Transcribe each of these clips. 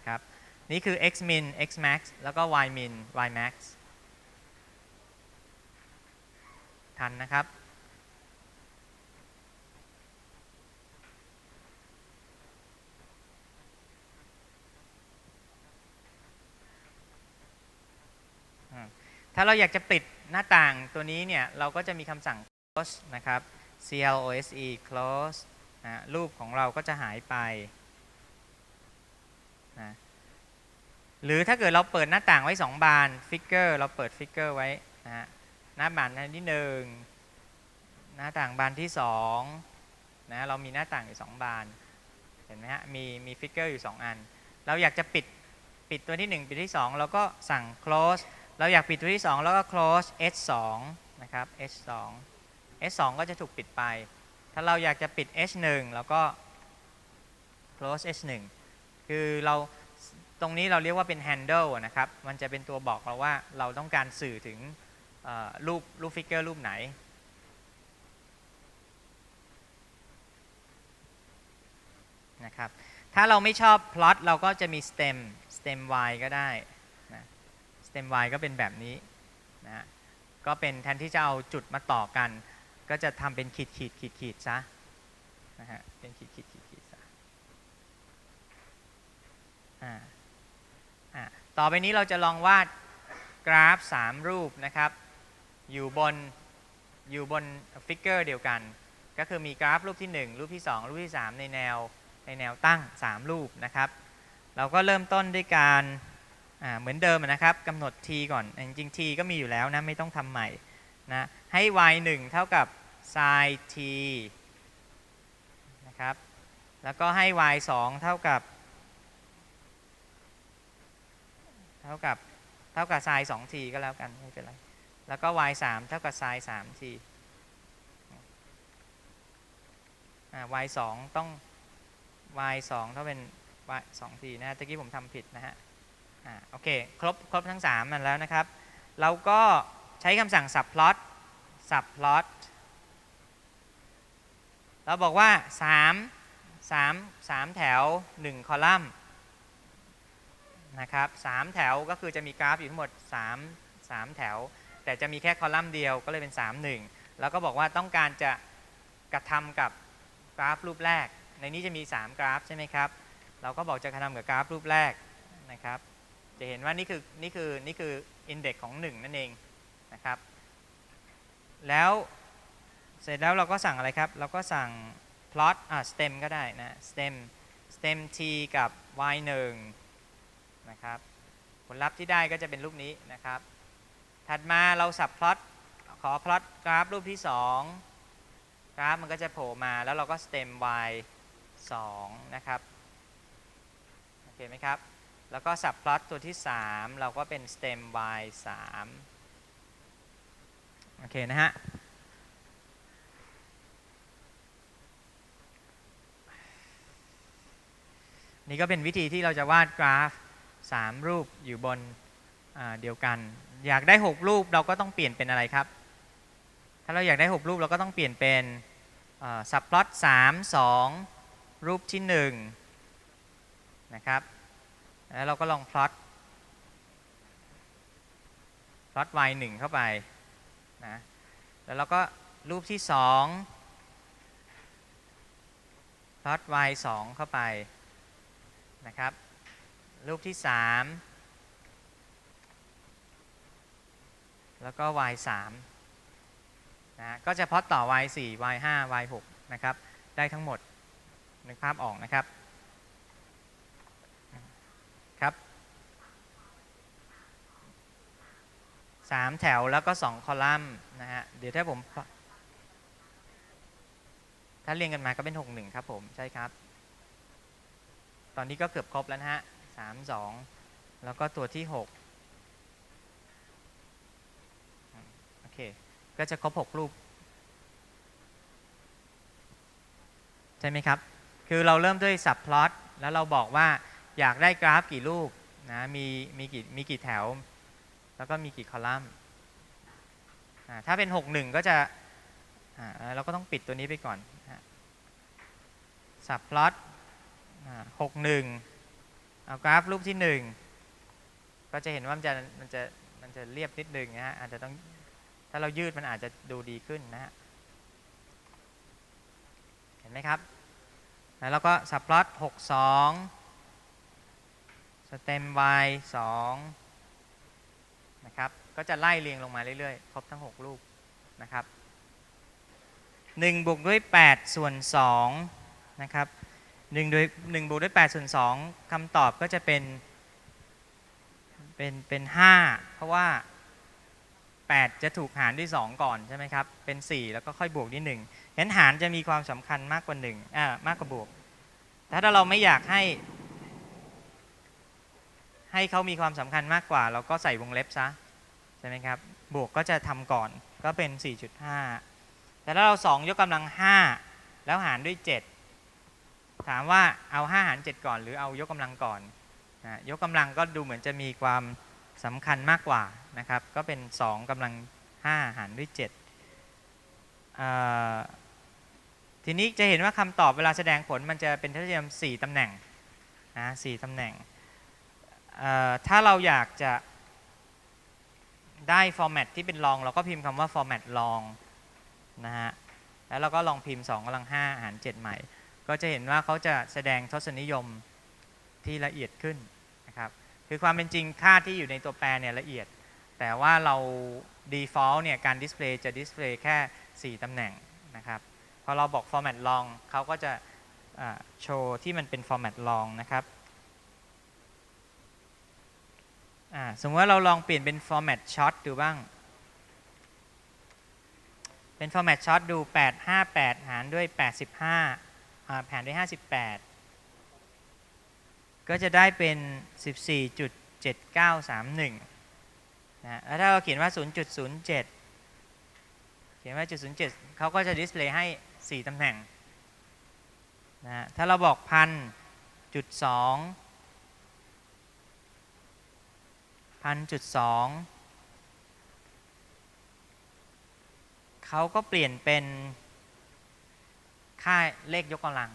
นะครับ นี่คือ x min x max แล้วก็ y min y max ทันนะครับ ถ้าเราอยากจะปิดหน้าต่างตัวนี้เนี่ย เราก็จะมีคำสั่ง close นะครับ close close นะรูปของเราก็จะหายไป นะหรือถ้าเกิดเราเปิดหน้าต่างไว้ 2 บาน figure เราเปิด figure ไว้นะฮะหน้าบานที่หนึ่งหน้าต่างบานที่2นะเรามีหน้าต่างอยู่ 2 บาน เห็นไหมฮะมีมี figure อยู่ 2 อัน เราอยากจะปิดปิดตัวที่ 1 ปิดที่ 2 เราก็สั่ง close เราอยากปิดตัวที่ 2 แล้วก็ close h2 นะครับ h2 h2 ก็จะถูกปิดไป ถ้าเราอยากจะปิด h1 แล้วก็ close h1 คือเราตรงนี้เราเรียกว่าเป็น handle นะครับ มันจะเป็นตัวบอกเราว่าเราต้องการสื่อถึงรูปรูปฟิกเกอร์รูปไหน นะครับ ถ้าเราไม่ชอบ plot เราก็จะมี stem stem y ก็ได้นะ stem y ก็เป็นแบบนี้นะก็เป็นแทนที่จะเอาจุดมาต่อกัน ก็จะทำเป็นขีดขีดขีดขีดซะนะฮะเป็นขีดขีดขีดขีดซะอ่าอ่า ต่อไปนี้เราจะลองวาดกราฟ 3 รูปนะครับ อยู่บนอยู่บนฟิกเกอร์เดียวกัน ก็คือมีกราฟรูปที่ 1 รูปที่ 2 รูปที่ 3 ในแนวในแนวตั้ง 3 รูปนะครับ เราก็เริ่มต้นด้วยการเหมือนเดิมนะครับกำหนด t ก่อน จริงๆ t ก็มีอยู่แล้วนะ ไม่ต้องทำใหม่นะให้ y 1 เท่ากับ sin t นะครับแล้วก็ให้ y 2 เท่ากับ เท่ากับเท่ากับ sin 2 t ก็แล้วกันไม่เป็นไร แล้วก็ y 3เท่ากับ sin 3 t อ่า y 2ต้อง y 2ต้องเป็น y 2 t นะฮะตะกี้ผมทำผิดนะฮะอ่าโอเค ครบครบทั้ง3มันแล้วนะครับ เราก็ใช้คำสั่ง subplot subplot เราบอกว่า 3 3 3 แถว 1 คอลัมน์ นะครับ3แถวก็คือจะมีกราฟอยู่ทั้งหมด 3 3 แถว แต่จะมีแค่คอลัมน์เดียวก็เลยเป็น 3 1 แล้วก็บอกว่าต้องการจะกระทำกับกราฟรูปแรก ในนี้จะมี 3 กราฟใช่ไหมครับ เราก็บอกจะกระทำกับกราฟรูปแรกนะครับ จะเห็นว่านี่คือนี่คือนี่คืออินเด็กซ์ของ 1 นั่นเองนะครับ แล้วเสร็จแล้วเราก็สั่งอะไรครับ เราก็สั่ง plot อ่า stem ก็ได้นะ stem stem t กับ y 1 นะครับ ผลลัพธ์ที่ได้ก็จะเป็นรูปนี้นะครับ ถัดมาเราสับ plot ขอ plot กราฟรูปที่ 2 กราฟมันก็จะโผล่มาแล้วเราก็ stem y 2นะครับโอเคไหมครับ แล้วก็สับ plot ตัวที่ 3 เราก็เป็น stem y 3โอเคนะฮะนี่ก็เป็นวิธีที่เราจะวาดกราฟ 3 รูปอยู่บนเดียวกัน อยากได้ 6 รูปเราก็ต้องเปลี่ยนเป็นอะไรครับ ถ้าเราอยากได้ 6 รูปเราก็ต้องเปลี่ยนเป็นสับพลอต3 2 รูปที่1นะครับแล้วเราก็ลองพลอตพลอต y 1เข้าไปนะแล้วเราก็รูปที่2พลอต y 2เข้าไปนะครับ รูปที่3แล้วก็ y 3นะก็จะพอตต่อ y 4 y 5 y 6นะครับ ได้ทั้งหมดนึกภาพออกนะครับ ครับ 3 แถวแล้วก็ 2 คอลัมน์นะฮะ เดี๋ยวถ้าผม ถ้าเรียงกันมาก็เป็น 6 1 ครับผม ใช่ครับ ตอนนี้ก็เกือบครบแล้วนะฮะ สามสองแล้วก็ตัวที่หกโอเค ก็จะครบหกรูป ใช่ไหมครับ คือเราเริ่มด้วย สับพลอตแล้วเราบอกว่าอยากได้กราฟกี่รูปนะมีมีกี่มีกี่แถว แล้วก็มีกี่คอลัมน์ถ้าเป็น 6 1 ก็จะเราก็ต้องปิดตัวนี้ไปก่อนสับพลอตหกหนึ่ง เอากราฟรูปที่หนึ่งก็จะเห็นว่ามันจะมันจะมันจะเรียบนิดนึงนะฮะอาจจะต้องถ้าเรายืดมันอาจจะดูดีขึ้นนะฮะเห็นไหมครับ แล้วเราก็สับพลอต6 2สเต็ม y 2นะครับก็จะไล่เรียงลงมาเรื่อยๆ ครบทั้ง 6 รูปนะครับ1บวกด้วย 8 ส่วน2นะครับ 1ด้วย1บวกด้วย8ส่วน2คำตอบก็จะเป็นเป็นเป็น5เพราะว่า 8 จะถูกหารด้วย 2 ก่อนใช่ไหมครับ เป็น 4 แล้วก็ค่อยบวกด้วย1ฉะนั้นหารจะมีความสำคัญมากกว่า1อ่ามากกว่าบวก ถ้าเราไม่อยากให้ ให้เขามีความสำคัญมากกว่า เราก็ใส่วงเล็บซะใช่ไหมครับ บวกก็จะทำก่อนก็เป็น 4.5 แต่ถ้าเรา 2 ยกกำลัง 5 แล้วหารด้วย 7 ถามว่าเอา5หาร 7 ก่อน หรือเอายกกำลังก่อนนะยกกำลังก็ดูเหมือนจะมีความสำคัญมากกว่านะครับ ก็เป็น 2กำลัง 5 หารด้วย7เอ่อทีนี้จะเห็นว่าคำตอบเวลาแสดงผลมันจะเป็นทศนิยม4ตำแหน่งนะ4ตำแหน่ง ถ้าเราอยากจะได้ฟอร์แมตที่เป็นลอง เราก็พิมพ์คำว่า format long นะฮะ แล้วเราก็ลองพิมพ์2กำลัง5หาร 7 ใหม่ ก็จะเห็นว่าเขาจะแสดงทศนิยมที่ละเอียดขึ้นนะครับคือความเป็นจริงค่าที่อยู่ในตัวแปรเนี่ยละเอียด แต่ว่าเรา default เนี่ยการ display จะ display แค่ 4 ตำแหน่งนะครับพอเราบอก format long เขาก็จะโชว์ที่มันเป็น format long นะครับสมมติว่าเราลองเปลี่ยนเป็น format short ดูบ้าง เป็น format short ดู 858 หารด้วย 85 อ่าหารด้วย 58 ก็จะได้เป็น 14.7931 นะแล้วถ้าเราเขียนว่า 0.07 เขียนว่า 0.07 เขาก็จะดิสเพลย์ให้ 4 ตำแหน่งนะถ้าเราบอกพันจุดสองพันจุดสองเขาก็เปลี่ยนเป็น ค่าเลขยกกำลัง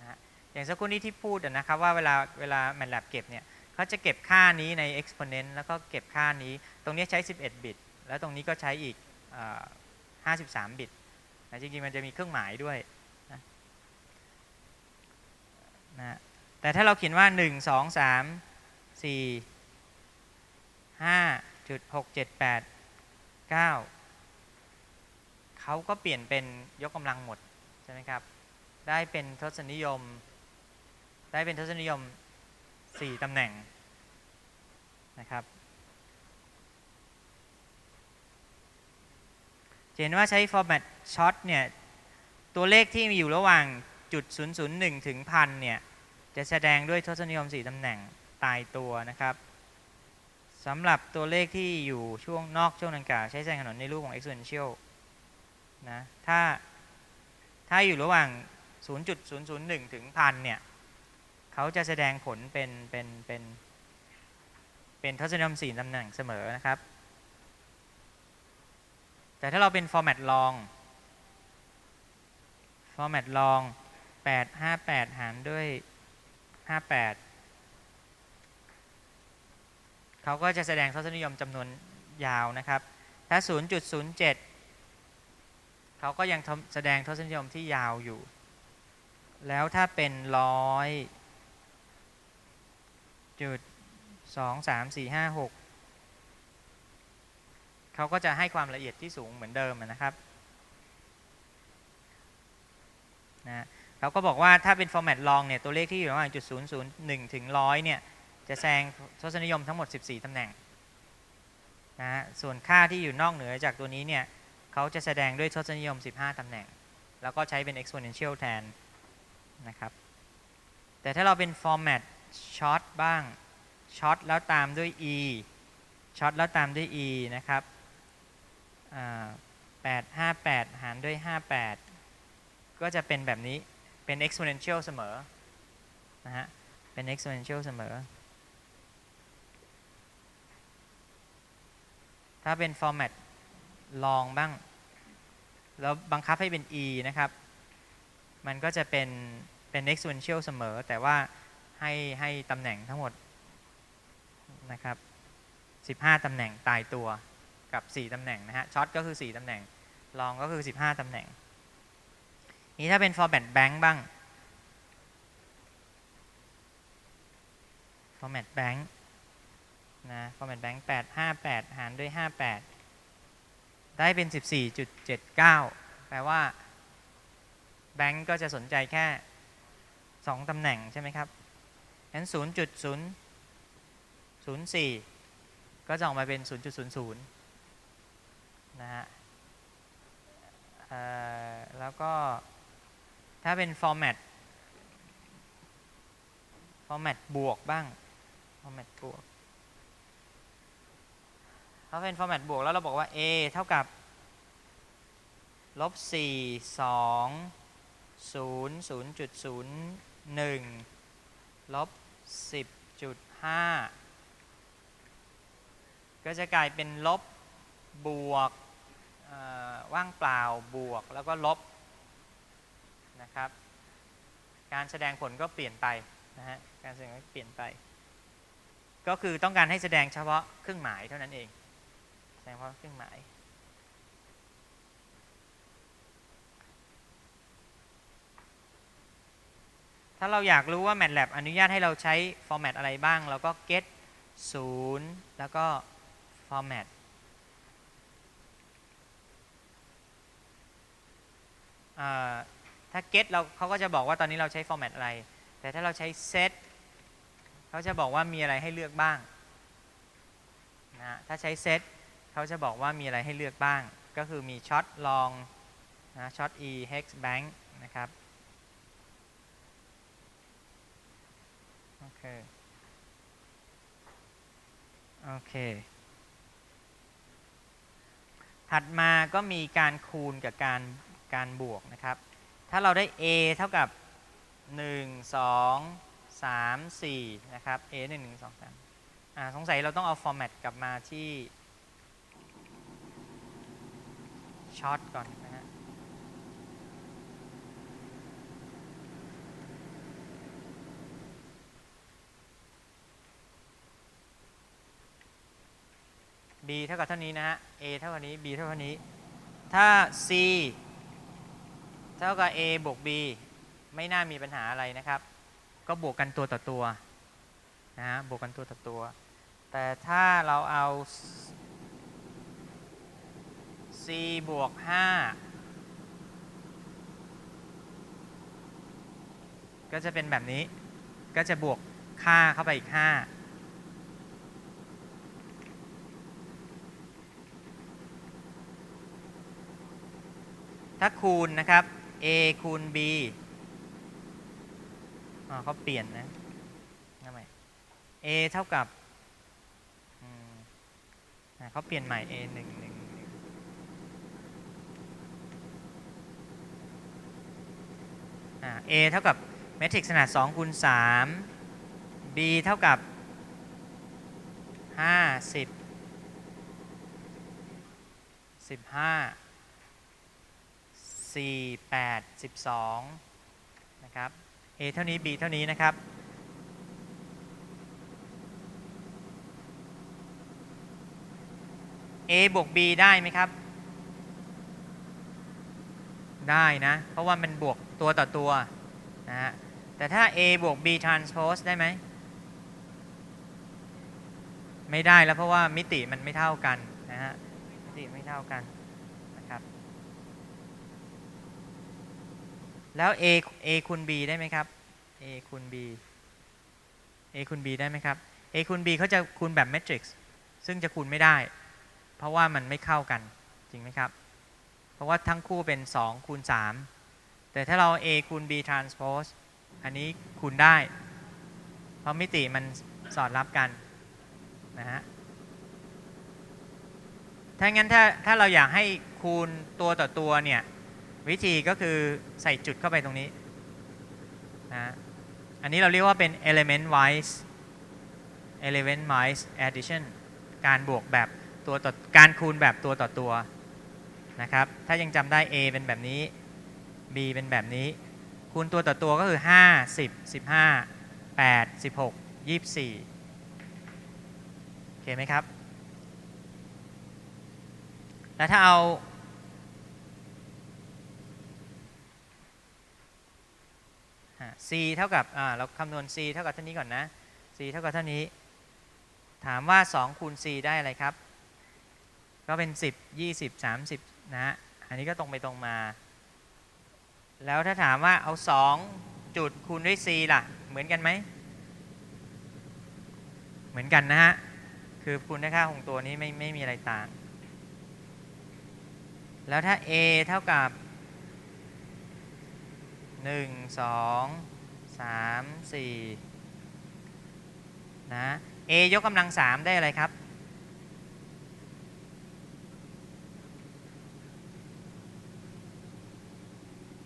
นะอย่างสักครู่นี้ที่พูดนะครับว่าเวลาเวลา MATLAB เก็บเนี่ยเขาจะเก็บค่านี้ใน exponent แล้วก็เก็บค่านี้ ตรงนี้ใช้ 11 บิต แล้วตรงนี้ก็ใช้อีกเอ่อ53 บิตนะจริงๆ มันจะมีเครื่องหมายด้วยนะนะแต่ถ้าเราเขียนว่า 1 2 3 4 5จุด6 7 8 9 เขาก็เปลี่ยนเป็นยกกำลังหมด ใช่ไหมครับ ได้เป็นทศนิยม ได้เป็นทศนิยม 4ตำแหน่งนะครับเห็นว่าใช้ format short เนี่ย ตัวเลขที่มีอยู่ระหว่างจุด001 ถึงพันเนี่ย จะแสดงด้วยทศนิยม 4ตำแหน่งตายตัวนะครับสำหรับตัวเลขที่อยู่ช่วงนอกช่วงดังกล่าว ใช้แสดงขนนในรูปของ exponential นะ ถ้า ถ้าอยู่ระหว่าง 0.001 ถึงพันเนี่ยเขาจะแสดงผลเป็นเป็นเป็นเป็นทศนิยม4ตำแหน่งเสมอนะครับ แต่ถ้าเราเป็น format long format long 858 หารด้วย 58 เขาก็จะแสดงทศนิยมจำนวนยาวนะครับ ถ้า 0.07 เขาก็ยังแสดงทศนิยมที่ยาวอยู่ แล้วถ้าเป็นร้อยจุดสองสามสี่ห้าหกเขาก็จะให้ความละเอียดที่สูงเหมือนเดิมนะครับนะเขาก็บอกว่าถ้าเป็น format long เนี่ยตัวเลขที่อยู่ระหว่างจุดศูนย์ศูนย์หนึ่งถึงร้อยเนี่ยจะแสดงทศนิยมทั้งหมด 14ตำแหน่งนะส่วนค่าที่อยู่นอกเหนือจากตัวนี้เนี่ย เขาจะแสดงด้วยทศนิยม 15 ตำแหน่ง แล้วก็ใช้เป็น exponential แทนนะครับ แต่ถ้าเราเป็น format short บ้าง short แล้วตามด้วย e short แล้วตามด้วย e นะครับ858 หารด้วย 58 ก็จะเป็นแบบนี้ เป็น exponential เสมอ นะฮะ เป็น exponential เสมอ ถ้าเป็น format long บ้าง แล้วบังคับให้เป็น e นะครับ มันก็จะเป็นเป็น exponential เสมอ แต่ว่าให้ให้ตำแหน่งทั้งหมดนะครับ 15 ตำแหน่งตายตัวกับ 4 ตำแหน่งนะฮะช็อตก็คือ 4 ตำแหน่ง ลองก็คือ 15 ตำแหน่ง นี้ถ้าเป็น format bank บ้าง format bank นะ format bank 858 หารด้วย 58 ได้เป็น 14.79 แปลว่า แบงก์ก็จะสนใจแค่ 2ตำแหน่งใช่ไหมครับงั้น 0.004 ก็จะออกมาเป็น 0.00 นะฮะแล้วก็ถ้าเป็น format format บวกบ้าง format บวก ถ้าเป็น format บวกแล้วเราบอกว่า a เท่ากับลบ4 2 0 0.01ลบ10.5 ก็จะกลายเป็นลบบวกว่างเปล่าบวกแล้วก็ลบนะครับ การแสดงผลก็เปลี่ยนไปนะฮะการแสดงก็เปลี่ยนไป ก็คือต้องการให้แสดงเฉพาะเครื่องหมายเท่านั้นเอง แสดงเฉพาะเครื่องหมายถ้าเราอยากรู้ว่า MATLAB อนุญาตให้เราใช้ format อะไรบ้าง เราก็ get 0 แล้วก็ format ถ้า get เราเขาก็จะบอกว่าตอนนี้เราใช้ format อะไร แต่ถ้าเราใช้ set เขาจะบอกว่ามีอะไรให้เลือกบ้างนะถ้าใช้ set เขาจะบอกว่ามีอะไรให้เลือกบ้าง ก็คือมี short long นะ short e hex bank นะครับโอเคโอเค ถัดมาก็มีการคูณกับการการบวกนะครับ ถ้าเราได้ a เท่ากับ 1 2 3 4 นะครับ a 1 1 2 3อ่าสงสัยเราต้องเอา format กลับมาที่ ช็อตก่อนนะฮะ b เท่ากับเท่านี้นะฮะ a เท่ากับนี้ b เท่ากับนี้ ถ้า c เท่ากับ a บวก b ไม่น่ามีปัญหาอะไรนะครับ ก็บวกกันตัวต่อตัวนะฮะบวกกันตัวต่อตัว แต่ถ้าเราเอา c บวก5ก็จะเป็นแบบนี้ ก็จะบวกค่าเข้าไปอีก 5 ถ้าคูณนะครับ a คูณ b อ๋เขาเปลี่ยนนะทำไม a เท่ากับเขาเปลี่ยนใหม่ a 1 1 a เท่ากับเมทริกซ์ขนาด2คูณ3 b เท่ากับ 50 15 4 8 12 นะครับ a เท่านี้ b เท่านี้นะครับ a บวก b ได้ไหมครับ ได้นะ เพราะว่ามันบวกตัวต่อตัวนะฮะแต่ถ้า a บวก b transpose ได้ไหม ไม่ได้แล้วเพราะว่ามิติมันไม่เท่ากันนะฮะมิติไม่เท่ากันนะครับ แล้ว a a คูณ b ได้ไหมครับ a คูณ b a คูณ b ได้ไหมครับ a คูณ b เขาจะคูณแบบแมทริกซ์ซึ่งจะคูณไม่ได้ เพราะว่ามันไม่เข้ากันจริงไหมครับ เพราะว่าทั้งคู่เป็น 2 คูณ 3 แต่ถ้าเรา a คูณ b transpose อันนี้คูณได้ เพราะมิติมันสอดรับกันนะฮะถ้างั้นถ้าถ้าเราอยากให้คูณตัวต่อตัวเนี่ย วิธีก็คือใส่จุดเข้าไปตรงนี้นะอันนี้เราเรียกว่าเป็น element wise element wise addition การบวกแบบตัวต่อการคูณแบบตัวต่อตัว นะครับ ถ้ายังจำได้ a เป็นแบบนี้ b เป็นแบบนี้ คูณตัวต่อตัวก็คือ 5 10 15 8 16 24โอเคไหมครับ แล้วถ้าเอาอ่า c เท่ากับเราคำนวณ c เท่ากับเท่านี้ก่อนนะ c เท่ากับเท่านี้ ถามว่า2คูณ c ได้อะไรครับ ก็เป็น 10 20 30 นะฮะอันนี้ก็ตรงไปตรงมา แล้วถ้าถามว่าเอา 2 จุดคูณด้วย c ล่ะ เหมือนกันไหม เหมือนกันนะฮะ คือคูณด้วยค่าของตัวนี้ไม่ไม่มีอะไรต่าง แล้วถ้า a เท่ากับ 1 2 3 4 นะ a ยกกำลัง 3 ได้อะไรครับ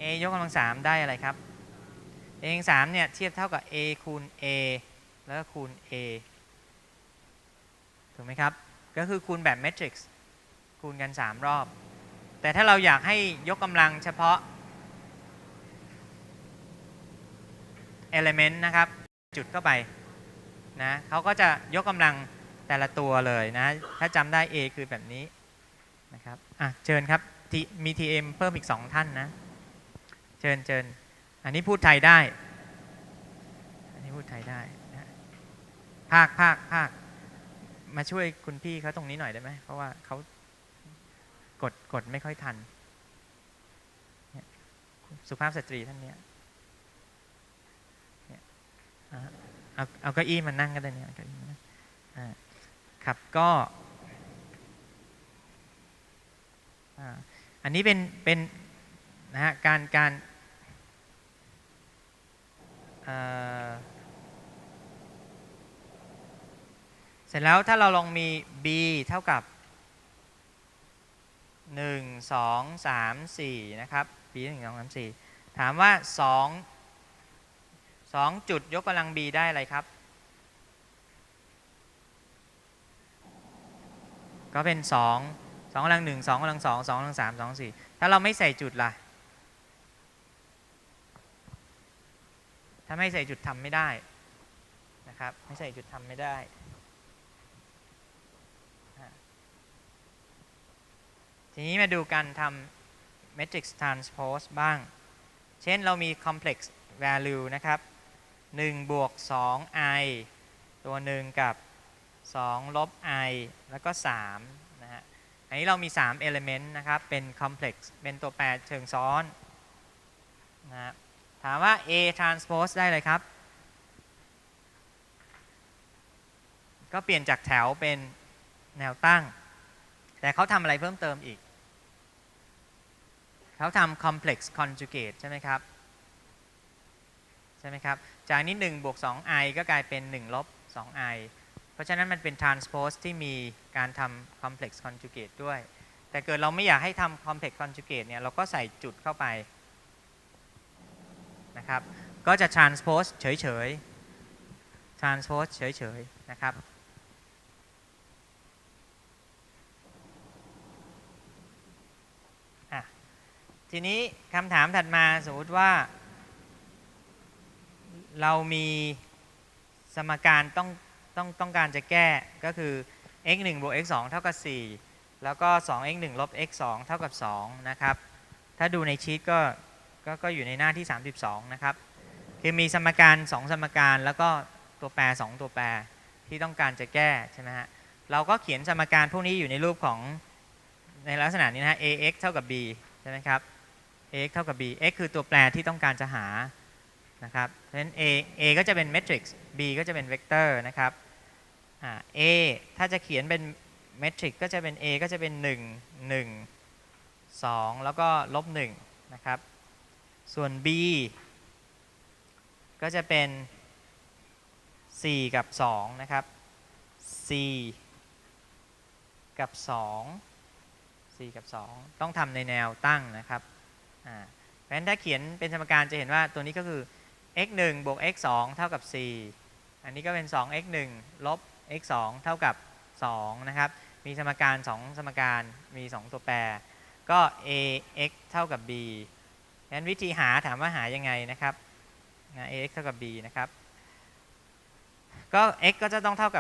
a ยกกำลัง3ได้อะไรครับ a กำลัง3เนี่ยเทียบเท่ากับ a คูณ a แล้วก็คูณ a ถูกไหมครับ ก็คือคูณแบบ matrix คูณกัน 3 รอบ แต่ถ้าเราอยากให้ยกกำลังเฉพาะ element นะครับ จุดเข้าไปนะเขาก็จะยกกำลังแต่ละตัวเลยนะ ถ้าจำได้ A คือแบบนี้นะครับ อะ เชิญครับที่มี TM เพิ่มอีก 2 ท่านนะ เชิญเชิญอันนี้พูดไทยได้ อันนี้พูดไทยได้นะภาคภาคภาคมาช่วยคุณพี่เขาตรงนี้หน่อยได้ไหม เพราะว่าเขากดกดไม่ค่อยทัน สุภาพสตรีท่านเนี้ยเอาเอาเก้าอี้มานั่งก็ได้เนี่ยเก้าอี้มานั่งครับก็อ่าอันนี้เป็นเป็น นะฮะการการเสร็จแล้วถ้าเราลองมี b เท่ากับ 1 2 3 4 นะครับ b 1 2 3 4 ถามว่า 2 2 จุดยกกำลัง b ได้อะไรครับ ก็เป็น 2 2กำลัง 1 2กำลัง 2 2กำลัง 3 2 4 ถ้าเราไม่ใส่จุดล่ะ ถ้าไม่ใส่จุดทำไม่ได้นะครับไม่ใส่จุดทำไม่ได้ ทีนี้มาดูการทำ matrix transpose บ้าง เช่นเรามี complex value นะครับ 1 บวก 2i ตัวหนึ่งกับ 2 ลบ i แล้วก็3นะฮะอันนี้เรามี 3 element นะครับ เป็น complex เป็นตัวแปรเชิงซ้อนนะฮะ ถามว่า a transpose ได้เลยครับ ก็เปลี่ยนจากแถวเป็นแนวตั้ง แต่เขาทำอะไรเพิ่มเติมอีก เขาทำ complex conjugate ใช่ไหมครับ ใช่ไหมครับ จากนี้ 1 บวก 2i ก็กลายเป็น 1 ลบ 2i เพราะฉะนั้นมันเป็น transpose ที่มีการทำ complex conjugate ด้วย แต่เกิดเราไม่อยากให้ทำ complex conjugate เนี่ย เราก็ใส่จุดเข้าไป นะครับ ก็จะ transpose เฉยๆ transpose เฉยๆ นะครับ ทีนี้คำถามถัดมาสมมติว่า เรามีสมการต้องต้องต้องการจะแก้ก็คือ x 1บวก x 2เท่ากับ 4 แล้วก็ 2 x 1ลบ x 2เท่ากับ 2 นะครับ ถ้าดูในชีตก็ ก็ก็อยู่ในหน้าที่ 32 นะครับ คือมีสมการ 2 สมการแล้วก็ตัวแปร 2 ตัวแปรที่ต้องการจะแก้ใช่ไหมฮะเราก็เขียนสมการพวกนี้อยู่ในรูปของในลักษณะนี้นะฮะ ax เท่ากับ b ใช่ไหมครับ ax เท่ากับ b x คือตัวแปรที่ต้องการจะหานะครับเพราะฉะนั้น a a ก็จะเป็นเมทริกซ์ b ก็จะเป็นเวกเตอร์นะครับอ่า a ถ้าจะเขียนเป็นเมทริกซ์ก็จะเป็น a ก็จะเป็น 1 1 2 แล้วก็ลบ1นะครับ ส่วน b ก็จะเป็น 4 กับ 2 นะครับ4กับ 2 4 กับ 2 ต้องทำในแนวตั้งนะครับเพราะฉะนั้นถ้าเขียนเป็นสมการจะเห็นว่าตัวนี้ก็คือ x 1บวก x 2เท่ากับ 4 อันนี้ก็เป็น 2 x 1ลบ x 2เท่ากับ 2 นะครับ มีสมการ 2 สมการ มี 2 ตัวแปร ก็ a x เท่ากับ b งั้นวิธีหาถามว่าหายังไงนะครับ ax เท่ากับ b นะครับ ก็ x ก็จะต้องเท่ากับ